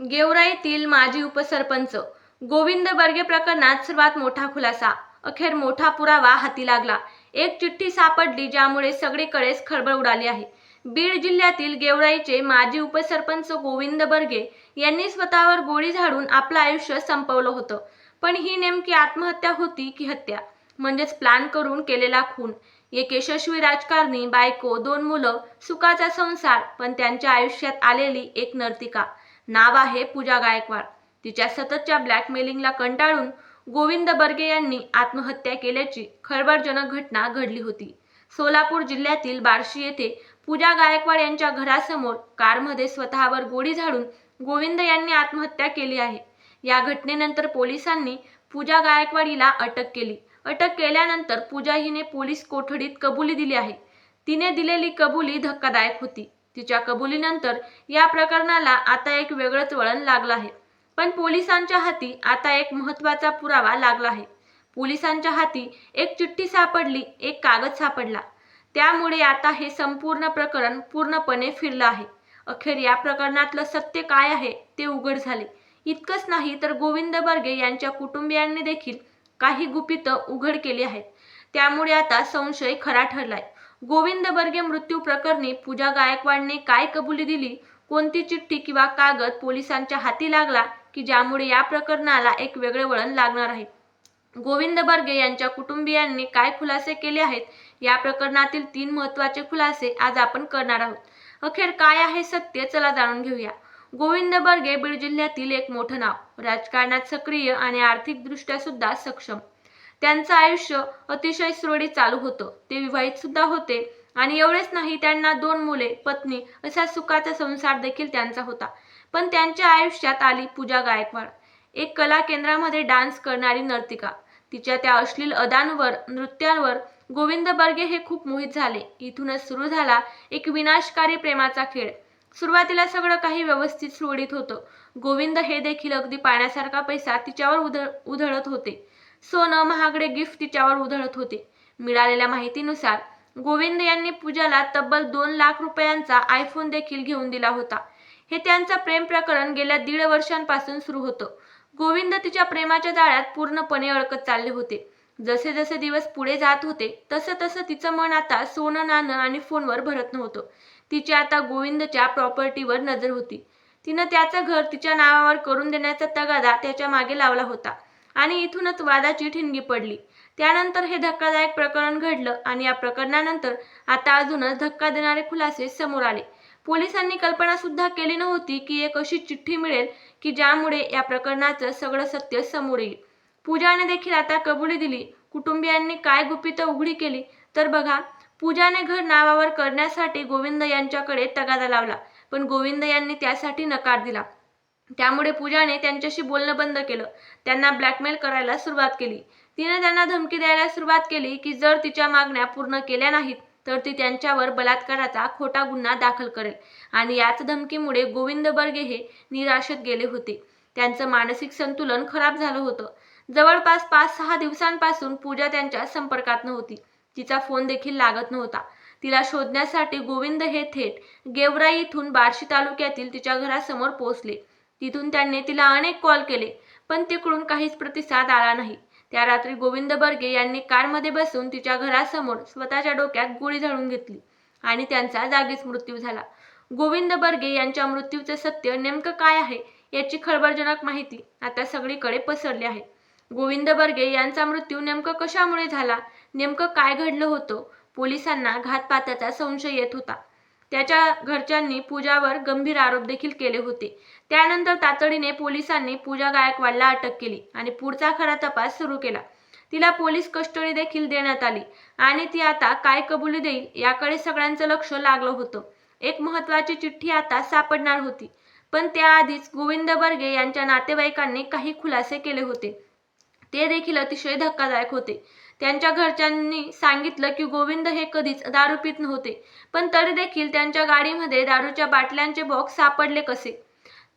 गेवराईतील माजी उपसरपंच. गोविंद बर्गे प्रकरणात सर्वात मोठा खुलासा. अखेर मोठा पुरावा हाती लागला. एक चिठ्ठी सापडली ज्यामुळे सगळीकडेच खळबळ उडाली आहे. बीड जिल्ह्यातील गेवराईचे माजी उपसरपंच गोविंद बर्गे यांनी स्वतःवर गोळी झाडून आपलं आयुष्य संपवलं होतं. पण ही नेमकी आत्महत्या होती की हत्या? म्हणजेच प्लॅन करून केलेला खून. एक यशस्वी राजकारणी बायको दोन मुलं सुखाचा संसार पण त्यांच्या आयुष्यात आलेली एक नर्तिका. नाव आहे पूजा गायकवाड. तिच्या सततच्या ब्लॅकमेलिंगला कंटाळून गोविंद बर्गे यांनी आत्महत्या केल्याची खळबळजनक घटना घडली होती. सोलापूर जिल्ह्यातील बार्शी येथे पूजा गायकवाड यांच्या घरासमोर कारमध्ये स्वतःवर गोळी झाडून गोविंद यांनी आत्महत्या केली आहे. या घटनेनंतर पोलिसांनी पूजा गायकवाड हिला अटक केली. अटक केल्यानंतर पूजा हिने पोलीस कोठडीत कबुली दिली आहे. तिने दिलेली कबुली धक्कादायक होती. तिच्या कबुलीनंतर या प्रकरणाला आता एक वेगळंच वळण लागलं आहे. पण पोलिसांच्या हाती आता एक महत्त्वाचा पुरावा लागला आहे. पोलिसांच्या हाती एक चिठ्ठी सापडली एक कागद सापडला. त्यामुळे आता हे संपूर्ण प्रकरण पूर्णपणे फिरलं आहे. अखेर या प्रकरणातलं सत्य काय आहे ते उघड झाले. इतकंच नाही तर गोविंद बर्गे यांच्या कुटुंबियांनी देखील काही गुपितं उघड केली आहेत. त्यामुळे आता संशय खरा ठरलाय. गोविंद बर्गे मृत्यू प्रकरणी पूजा गायकवाडने काय कबुली दिली? कोणती चिठ्ठी किंवा कागद पोलिसांच्या हाती लागला की ज्यामुळे या प्रकरणाला एक वेगळे वळण लागणार आहे? गोविंद बर्गे यांच्या कुटुंबियांनी काय खुलासे केले आहेत? या प्रकरणातील तीन महत्त्वाचे खुलासे आज आपण करणार आहोत. अखेर काय आहे सत्य? चला जाणून घेऊया. गोविंद बर्गे बीड जिल्ह्यातील एक मोठं नाव राजकारणात सक्रिय आणि आर्थिकदृष्ट्या सुद्धा सक्षम. त्यांचं आयुष्य अतिशय सुरळीत चालू होतं. ते विवाहित सुद्धा होते. आणि एवढेच नाही त्यांना दोन मुले पत्नी असा सुखाचा संसार देखील त्यांचा होता. पण त्यांच्या आयुष्यात आली पूजा गायकवाड. एक कला केंद्रामध्ये डान्स करणारी नर्तिका. तिच्या त्या अश्लील अदांवर नृत्यांवर गोविंद बर्गे हे खूप मोहित झाले. इथूनच सुरू झाला एक विनाशकारी प्रेमाचा खेळ. सुरुवातीला सगळं काही व्यवस्थित सुरळीत होतं. गोविंद हे देखील अगदी पाण्यासारखा पैसा तिच्यावर उधळ उधळत होते. सोनं महागडे गिफ्ट तिच्यावर उधळत होते. मिळालेल्या माहितीनुसार गोविंद यांनी पूजाला तब्बल दोन लाख रुपयांचा आयफोन देखील घेऊन दिला होता. हे त्यांचं प्रेम प्रकरण गेल्या दीड वर्षांपासून सुरू होतं. गोविंद तिच्या प्रेमाच्या जाळ्यात पूर्णपणे अडकत चालले होते. जसे जसे दिवस पुढे जात होते तसं तसं तिचं मन आता सोनं नाणं आणि फोनवर भरत नव्हतं. तिची आता गोविंदच्या प्रॉपर्टीवर नजर होती. तिनं त्याचं घर तिच्या नावावर करून देण्याचा तगादा त्याच्यामागे लावला होता. आणि इथूनच वादाची ठिणगी पडली. त्यानंतर हे धक्कादायक प्रकरण घडलं आणि या प्रकरणानंतर आता अजूनच धक्का देणारे खुलासे समोर आले. पोलिसांनी कल्पना सुद्धा केली नव्हती की एक अशी चिठ्ठी मिळेल की ज्यामुळे या प्रकरणाचं सगळं सत्य समोर येईल. पूजाने देखील आता कबुली दिली. कुटुंबियांनी काय गुपितं उघडी केली? तर बघा पूजाने घर नावावर करण्यासाठी गोविंद यांच्याकडे तगादा लावला. पण गोविंद यांनी त्यासाठी नकार दिला. त्यामुळे पूजाने त्यांच्याशी बोलणं बंद केलं. त्यांना ब्लॅकमेल करायला सुरुवात केली. तिने त्यांना धमकी द्यायला सुरुवात केली की जर तिच्या मागण्या पूर्ण केल्या नाहीत तर ती त्यांच्यावर बलात्काराचा खोटा गुन्हा दाखल करेल. आणि याच धमकीमुळे गोविंद बर्गे हे निराशेत गेले होते. त्यांचं मानसिक संतुलन खराब झालं होतं. जवळपास पाच सहा दिवसांपासून पूजा त्यांच्या संपर्कात नव्हती. तिचा फोन देखील लागत नव्हता. तिला शोधण्यासाठी गोविंद हे थेट गेवराई इथून बार्शी तालुक्यातील तिच्या घरासमोर पोहोचले. तिथून त्यांनी तिला अनेक कॉल केले पण तिकडून काहीच प्रतिसाद आला नाही. त्या रात्री गोविंद बर्गे यांनी कारमध्ये बसून तिच्या घरासमोर स्वतःच्या डोक्यात गोळी झाडून घेतली आणि त्यांचा जागीच मृत्यू झाला. गोविंद बर्गे यांच्या मृत्यूचे सत्य नेमकं काय आहे याची खळबळजनक माहिती आता सगळीकडे पसरली आहे. गोविंद बर्गे यांचा मृत्यू नेमकं कशामुळे झाला नेमकं काय घडलं होतं पोलिसांना घातपाताचा संशय येत होता. त्याच्या घरच्यांनी पूजावर गंभीर आरोप देखील केले होते. त्यानंतर तातडीने पोलिसांनी पूजा गायकवाडला अटक केली आणि पुढचा खरा तपास सुरू केला. तिला पोलीस कस्टडी देखील देण्यात आली आणि ती आता काय कबुली देईल याकडे सगळ्यांचं लक्ष लागलं होतं. एक महत्वाची चिठ्ठी आता सापडणार होती. पण त्याआधीच गोविंद बर्गे यांच्या नातेवाईकांनी काही खुलासे केले होते. ते देखील अतिशय धक्कादायक होते. त्यांच्या घरच्यांनी सांगितलं की गोविंद हे कधीच दारू पित नव्हते पण तरी देखील त्यांच्या गाडीमध्ये दारूच्या बाटल्यांचे बॉक्स सापडले कसे?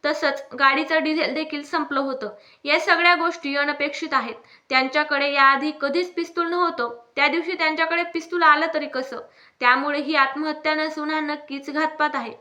तसंच गाडीचं डिझेल देखील संपलं होतं. या सगळ्या गोष्टी अनपेक्षित आहेत. त्यांच्याकडे याआधी कधीच पिस्तूल नव्हतं. त्या दिवशी त्यांच्याकडे पिस्तूल आलं तरी कसं? त्यामुळे ही आत्महत्या नसून हा नक्कीच घातपात आहे.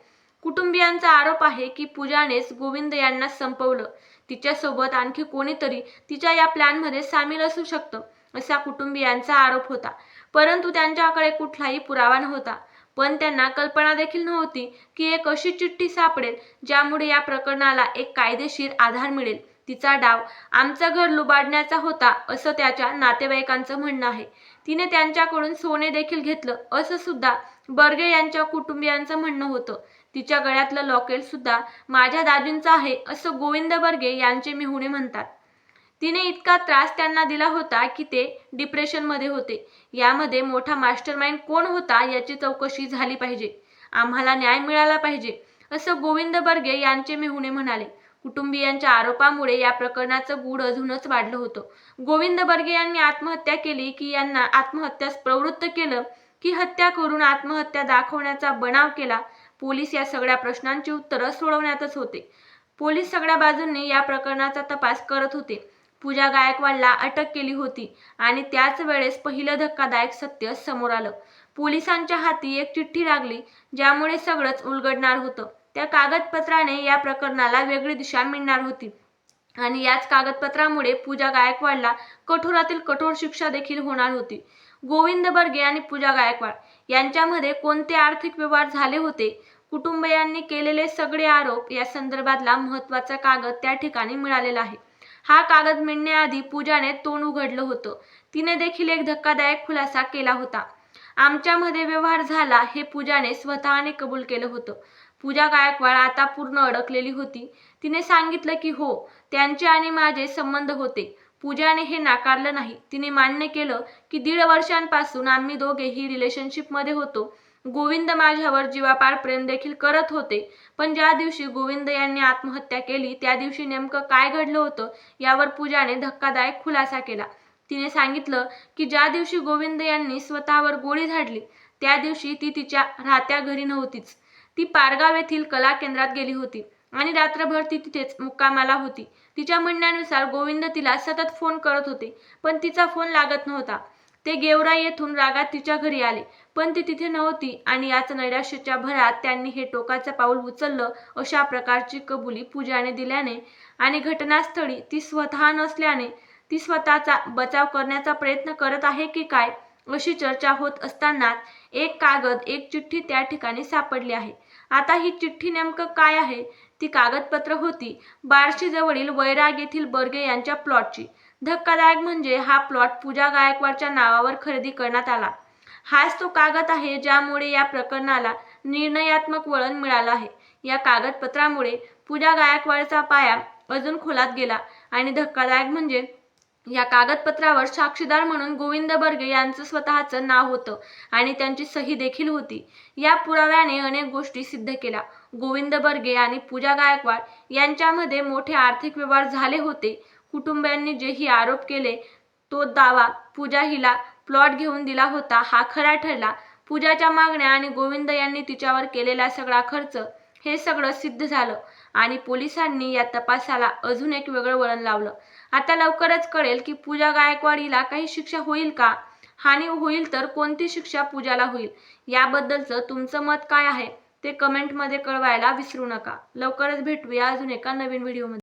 कुटुंबियांचा आरोप आहे की पूजानेच गोविंद यांना संपवलं. तिच्यासोबत आणखी कोणीतरी तिच्या या प्लॅनमध्ये सामील असू शकतं. असा कुटुंबियांचा आरोप होता. परंतु त्यांच्याकडे कुठलाही पुरावा नव्हता. पण त्यांना कल्पना देखील नव्हती की एक अशी चिठ्ठी सापडेल ज्यामुळे या प्रकरणाला एक कायदेशीर आधार मिळेल. तिचा डाव आमचं घर लुबाडण्याचा होता असं त्याच्या नातेवाईकांचं म्हणणं आहे. तिने त्यांच्याकडून सोने देखील घेतलं असं सुद्धा बर्गे यांच्या कुटुंबियांचं म्हणणं होतं. तिच्या गळ्यातलं लॉकेट सुद्धा माझ्या दाजींचं आहे असं गोविंद बर्गे यांचे मेहुणे म्हणतात. तिने इतका त्रास त्यांना दिला होता की ते डिप्रेशनमध्ये होते. यामध्ये मोठा मास्टरमाइंड कोण होता याची चौकशी झाली पाहिजे. आम्हाला न्याय मिळाला पाहिजे असं गोविंद बर्गे यांचे मेहुणे म्हणाले. कुटुंबियांच्या आरोपामुळे या प्रकरणाचं गूढ अजूनच वाढलं होतं. गोविंद बर्गे यांनी आत्महत्या केली की यांना आत्महत्यास प्रवृत्त केलं की हत्या करून आत्महत्या दाखवण्याचा बनाव केला पोलीस या सगळ्या प्रश्नांची उत्तरं सोडवण्यातच होते. पोलीस सगळ्या बाजूंनी या प्रकरणाचा तपास करत होते. पूजा गायकवाडला अटक केली होती आणि त्याच वेळेस पहिलं धक्कादायक सत्य समोर आलं. पोलिसांच्या हाती एक चिठ्ठी लागली ज्यामुळे सगळंच उलगडणार होतं. त्या कागदपत्राने या प्रकरणाला वेगळी दिशा मिळणार होती. आणि याच कागदपत्रामुळे पूजा गायकवाडला कठोरातील कठोर शिक्षा देखील होणार होती. गोविंद बर्गे आणि पूजा गायकवाड यांच्यामध्ये कोणते आर्थिक व्यवहार झाले होते? कुटुंबियांनी केलेले सगळे आरोप या संदर्भातला महत्त्वाचा कागद त्या ठिकाणी मिळालेला आहे. हा कागद मिळण्याआधी पूजाने तोंड उघडलं होतं. तिने देखील एक धक्कादायक खुलासा केला होता. आमच्यामध्ये व्यवहार झाला हे पूजाने स्वतःने कबूल केलं होतं. पूजा गायकवाड आता पूर्ण अडकलेली होती. तिने सांगितलं की हो त्यांचे आणि माझे संबंध होते. पूजाने हे नाकारलं नाही. तिने मान्य केलं की दीड वर्षांपासून आम्ही दोघेही रिलेशनशिपमध्ये होतो. गोविंद माझ्यावर जीवापार प्रेम देखील करत होते. पण ज्या दिवशी गोविंद यांनी आत्महत्या केली त्या दिवशी नेमकं काय घडलं होतं यावर पूजाने धक्कादायक खुलासा केला. तिने सांगितलं की ज्या दिवशी गोविंद यांनी स्वतःवर गोळी झाडली त्या दिवशी ती तिच्या राहत्या घरी नव्हतीच. ती पारगाव येथील कला केंद्रात गेली होती आणि रात्रभर ती तिथेच मुक्कामाला होती. तिच्या म्हणण्यानुसार गोविंद तिला सतत फोन करत होते पण तिचा फोन लागत नव्हता. ते गेवरा येथून रागात तिच्या घरी आले. पण ती तिथे नव्हती आणि याच नैराश्याच्या भरात त्यांनी हे टोकाचं पाऊल उचललं अशा प्रकारची कबुली पूजाने दिल्याने आणि घटनास्थळी ती स्वतः नसल्याने ती स्वतःचा बचाव करण्याचा प्रयत्न करत आहे की काय अशी चर्चा होत असताना एक कागद एक चिठ्ठी त्या ठिकाणी सापडली आहे. आता ही चिठ्ठी नेमकं काय आहे? ती कागदपत्र होती बार्शी जवळील वैराग येथील बर्गे यांच्या प्लॉटची. धक्कादायक म्हणजे हा प्लॉट पूजा गायकवाडच्या नावावर खरेदी करण्यात आला. हाच तो कागद आहे ज्यामुळे या प्रकरणाला निर्णयात्मक वळण मिळालं आहे. या कागदपत्रामुळे पूजा गायकवाडचा पाया अजून खोलात गेला आणि धक्कादायक म्हणजे या कागदपत्रावर साक्षीदार म्हणून गोविंद बर्गे यांचं स्वतःचं नाव होतं आणि त्यांची सही देखील होती. या पुराव्याने अनेक गोष्टी सिद्ध केल्या. गोविंद बर्गे आणि पूजा गायकवाड यांच्यामध्ये मोठे आर्थिक व्यवहार झाले होते. कुटुंबियांनी जेही आरोप केले तो दावा पूजा हिला प्लॉट घेऊन दिला होता. हा खरा ठरला. पूजाच्या मागण्या आणि गोविंद यांनी तिच्यावर केलेला सगळा खर्च हे सगळं सिद्ध झालं आणि पोलिसांनी या तपासाला अजून एक वेगळं वळण लावलं. आता लवकरच कळेल की पूजा गायकवाडीला काही शिक्षा होईल का? हानी होईल तर कोणती शिक्षा पूजाला होईल? याबद्दलचं तुमचं मत काय आहे? ते कमेंटमध्ये कळवायला विसरू नका. लवकरच भेटूया अजून एका नवीन व्हिडिओमध्ये.